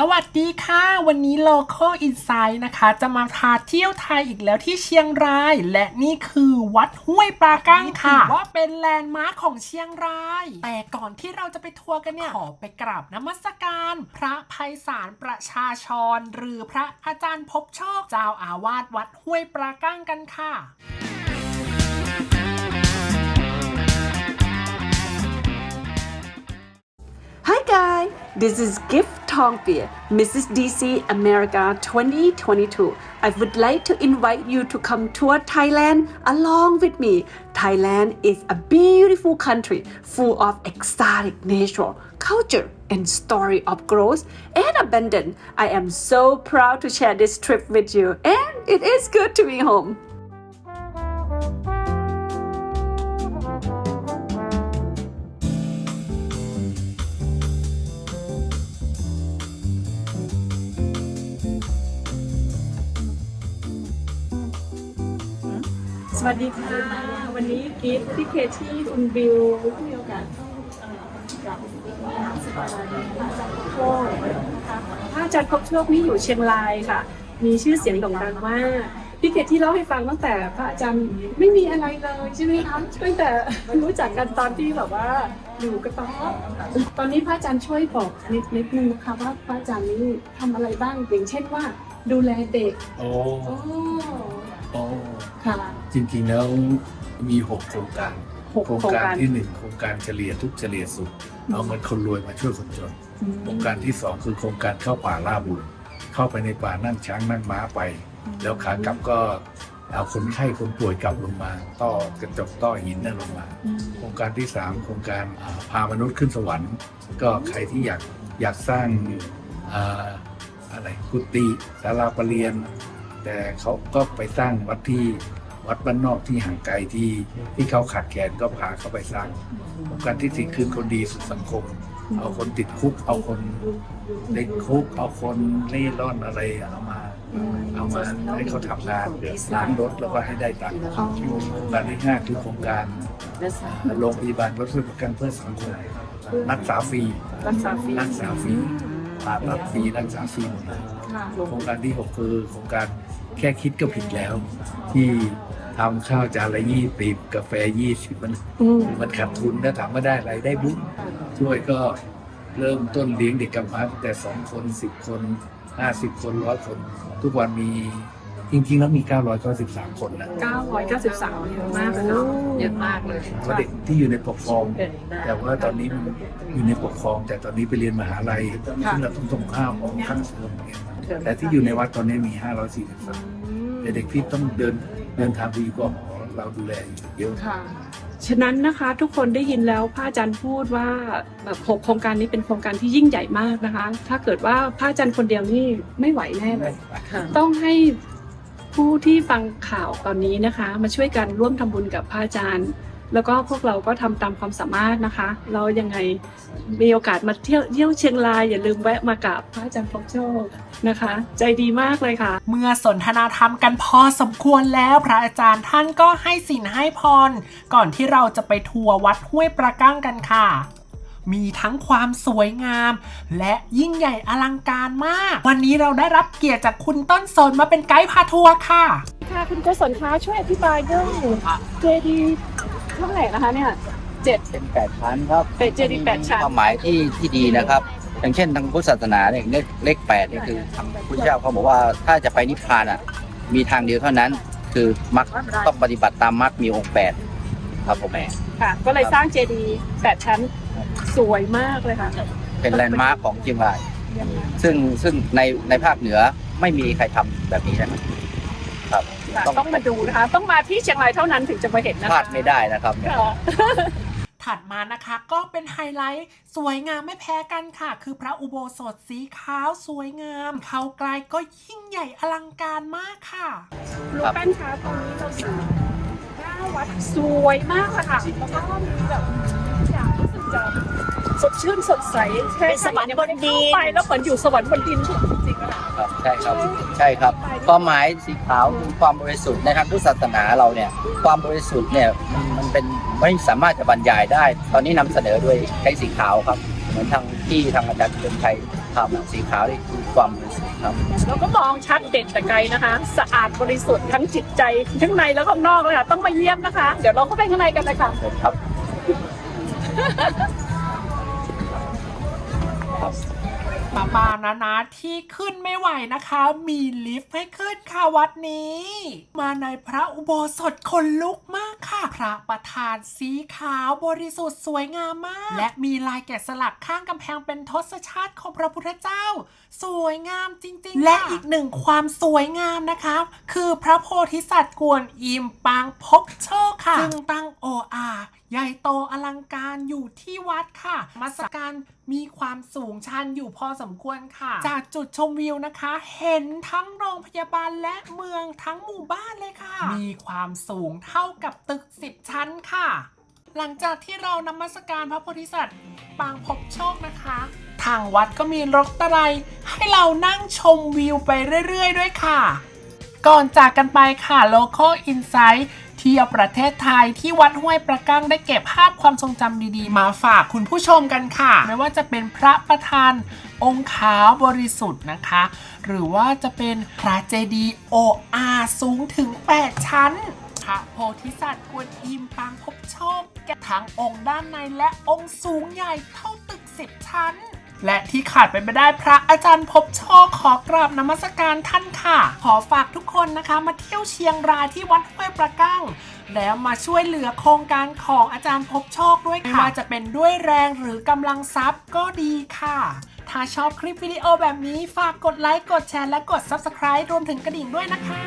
สวัสดีค่ะ วันนี้ Local Insight นะคะ จะมาพาเที่ยวไทยอีกแล้วที่เชียงราย และนี่คือวัดห้วยปลาก้งค่ะว่าเป็นแลนด์มาร์คของเชียงราย แต่ก่อนที่เราจะไปทัวร์กันเนี่ย ขอไปกราบนมัสการ พระภัยสารประชาชนหรือพระอาจารย์พบโชค เจ้าอาวาสวัดห้วยปลาก้งกันค่ะ Hi guys, this is Gift Tongpia, Mrs. DC America 2022. I would like to invite you to come tour Thailand along with me. Thailand is a beautiful country full of exotic nature, culture, and story of growth and abundance. I am so proud to share this trip with you, and it is good to be home. วัสดีค่ะ วันนี้กิฟต์ที่เคที่คุณบิวมีโอกาสเข้าเอ่อกับสถาบันพระอาจารย์พบโชคนะคะพระอาจารย์พบโชคนี่อยู่เชียงรายค่ะ มีชื่อเสียงโด่งดังมากพี่เคที่เล่าให้ฟังตั้งแต่พระอาจารย์ไม่มีอะไรเลยใช่ไหมคะตั้งแต่รู้จักกันตอนที่แบบว่าอยู่กระต๊อบตอนนี้พระอาจารย์ช่วยบอกนิดนิดนึงนะคะว่าพระอาจารย์นี่ทำอะไรบ้างอย่างเช่นว่า ดูแลเด็กโอ้โอ้โอ้ค่ะ จริงๆแล้วมีหกโครงการ หกโครงโครงการการที่หนึ่งโครงการเฉลี่ยทุกข์เฉลี่ยสุขเอาเงินคนรวยมาช่วยคนจนโครงการที่สองคือโครงการเข้าป่าล่าบุญเข้าไปในป่านั่งช้างนั่งม้าไป แล้วขากลับก็เอาคนไข้คนป่วยกลับลงมาต้อกระจกต้อหินนั่นลงมา โครงการที่สามโครงการอ่าพามนุษย์ขึ้นสวรรค์ ก็ใครที่อยากอยากสร้างอ่าอะไรกุฏิศาลาประเรียน แต่เขาก็ไปสร้างวัดที่ วัดบ้านนอกที่ห่างไกลที่ที่เขาขาดแคลนก็พาเขาไปสร้างโครงการที่สี่คืนคนดีสู่สังคม เอาคนติดคุก เอาคนเด็กคุก เอาคนเล่ร่อนอะไรเอามา เอามาให้เขาทำงานล้างรถแล้วก็ให้ได้ตังค์โครงการที่ห้าคือโครงการโรงพยาบาลรถเพื่อประกันเพื่อสังคมรักษาฟรีรักษาฟรีรักษาฟรีผ่าตัดฟรีรักษาฟรีหมดเลยค่ะโครงการที่6คือโครงการแค่คิดก็ผิดแล้วที่ ทำข้าวจานละยี่สิบกาแฟยี่สิบมันอืมมันขาดทุนถ้าถามว่าได้อะไรได้บุญช่วยก็เริ่มต้นเลี้ยงเด็กกำพร้าตั้งแต่สองคนสิบคนห้าสิบคนร้อยคน ทุกวันมีจริงๆแล้วมี 993 คนนะ993เยอะมากเลยเนาะเยอะมากเลยเพราะเด็กที่อยู่ในปกครอง แต่ว่าตอนนี้อยู่ในปกครอง แต่ตอนนี้ไปเรียนมหาลัยซึ่งเราต้องส่งข้าวของทั้งเทอมเนี่ยแต่ที่อยู่ในวัดตอนนี้มี 543แต่เด็กที่ต้องเดิน เดินทางไปอยู่กับหมอเราดูแลอยู่เยอะค่ะฉะนั้นนะคะทุกคนได้ยินแล้วพระอาจารย์พูดว่าแบบหกโครงการนี้เป็นโครงการที่ยิ่งใหญ่มากนะคะ ถ้าเกิดว่าพระอาจารย์คนเดียวนี่ไม่ไหวแน่เลย ต้องให้ผู้ที่ฟังข่าวตอนนี้นะคะ มาช่วยกันร่วมทำบุญกับพระอาจารย์ แล้วก็พวกเราก็ทำตามความสามารถนะคะเรายังไงมีโอกาสมาเที่ยวเที่ยวเชียงรายอย่าลืมแวะมากับพระอาจารย์พบโชคนะคะ ใจดีมากเลยค่ะ เมื่อสนทนาธรรมกันพอสมควรแล้วพระอาจารย์ท่านก็ให้สินให้พร ก่อนที่เราจะไปทัวร์วัดห้วยประกั้งกันค่ะ มีทั้งความสวยงาม และยิ่งใหญ่อลังการมาก วันนี้เราได้รับเกียรติจากคุณต้นสนมาเป็นไกด์พาทัวร์ค่ะ ค่ะคุณโกศลคะช่วยอธิบายเรื่องเจดี เท่าไหร่นะคะเนี่ยเจ็ด เป็นแปดชั้นครับเป็นเจดีย์แปดชั้น ความหมายที่ที่ดีนะครับ อย่างเช่นทางพุทธศาสนาเนี่ยเลขเลขแปดนี่คือทางพุทธเจ้าเขาบอกว่าถ้าจะไปนิพพานอะมีทางเดียวเท่านั้น คือมรรคต้องปฏิบัติตามมรรคมีองค์แปดครับผมค่ะ ก็เลยสร้างเจดีย์แปดชั้นสวยมากเลยค่ะเป็นแลนด์มาร์คของเชียงราย เยี่ยมมากซึ่งซึ่งในในภาคเหนือไม่มีใครทำแบบนี้นะครับครับค่ะ ต้องต้องมาดูนะคะ ต้องมาที่เชียงรายเท่านั้นถึงจะมาเห็นนะพลาคะดไม่ได้นะครับเนี่ย ค่ะ ถัดมานะคะก็เป็นไฮไลท์ สวยงามไม่แพ้กันค่ะ คือพระอุโบสถสีขาวสวยงามเขาไกลก็ยิ่งใหญ่อลังการมากค่ะลูกแป้นคะตรงนี้เราอยู่หน้าวัดสวยมากเลยค่ะแล้วก็มีแบบทุกอย่างรู้สึกจะ สดชื่นสดใสแค่เป็นสวรรค์บนดิน เข้าไปแล้วเหมือนอยู่สวรรค์บนดินจริงๆอะค่ะครับใช่ครับ ใช่ครับ ความหมายสีขาวคือความบริสุทธิ์ในทางพุทธศาสนาเราเนี่ย ความบริสุทธิ์เนี่ยมันมันเป็นไม่สามารถจะบรรยายได้ ตอนนี้นำเสนอด้วยใช้สีขาวครับ เหมือนทางที่ทางอาจารย์เฉลิมชัยธรรมอะสีขาวนี่คือความบริสุทธิ์ครับแล้วก็มองชัดเด่นแต่ไกลนะคะ สะอาดบริสุทธิ์ทั้งจิตใจ ทั้งในแล้วก็ข้างนอกเลยค่ะ ต้องมาเยี่ยมนะคะ เดี๋ยวเราเข้าไปข้างในกันเลยค่ะ ครับ ป้าปานานะที่ขึ้นไม่ไหวนะคะ มีลิฟต์ให้ขึ้นค่ะวัดนี้ มาในพระอุโบสถคนลุกมาก ค่ะพระประธานสีขาวบริสุทธิ์สวยงามมาก และมีลายแกะสลักข้างกำแพงเป็นทศชาติของพระพุทธเจ้า สวยงามจริงๆ และอีกหนึ่งความสวยงามนะคะ คือพระโพธิสัตว์กวนอิมปางพบโชคค่ะซึ่งตั้งโออาใหญ่โตอลังการอยู่ที่วัดค่ะมาสการมีความสูงชันอยู่พอสมควรค่ะ จากจุดชมวิวนะคะ เห็นทั้งโรงพยาบาลและเมืองทั้งหมู่บ้านเลยค่ะ มีความสูงเท่ากับตึก10 ชั้นค่ะ หลังจากที่เรานมัสการพระโพธิสัตว์ปางพบโชคนะคะ ทางวัดก็มีรถตะไลให้เรานั่งชมวิวไปเรื่อยๆ ด้วยค่ะ ก่อนจากกันไปค่ะ Local Insight เที่ยวประเทศไทยที่วัดห้วยประกั้งได้เก็บภาพความทรงจำดีๆ มาฝากคุณผู้ชมกันค่ะ ไม่ว่าจะเป็นพระประธานองค์ขาวบริสุทธิ์นะคะ หรือว่าจะเป็นพระเจดีย์โออาสูงถึง 8 ชั้น พระโพธิสัตว์กวนอิมปางพบโชคแกทั้งองค์ด้านในและองค์สูงใหญ่เท่าตึก10ชั้น และที่ขาดไปไม่ได้พระอาจารย์พบโชคขอกราบนมัสการท่านค่ะ ขอฝากทุกคนนะคะมาเที่ยวเชียงรายที่วัดห้วยประกั้งแล้วมาช่วยเหลือโครงการของอาจารย์พบโชคด้วยค่ะไม่ว่าจะเป็นด้วยแรงหรือกำลังทรัพย์ก็ดีค่ะ ถ้าชอบคลิปวิดีโอแบบนี้ฝากกดไลค์ กดแชร์ และกด Subscribe รวมถึงกระดิ่งด้วยนะคะ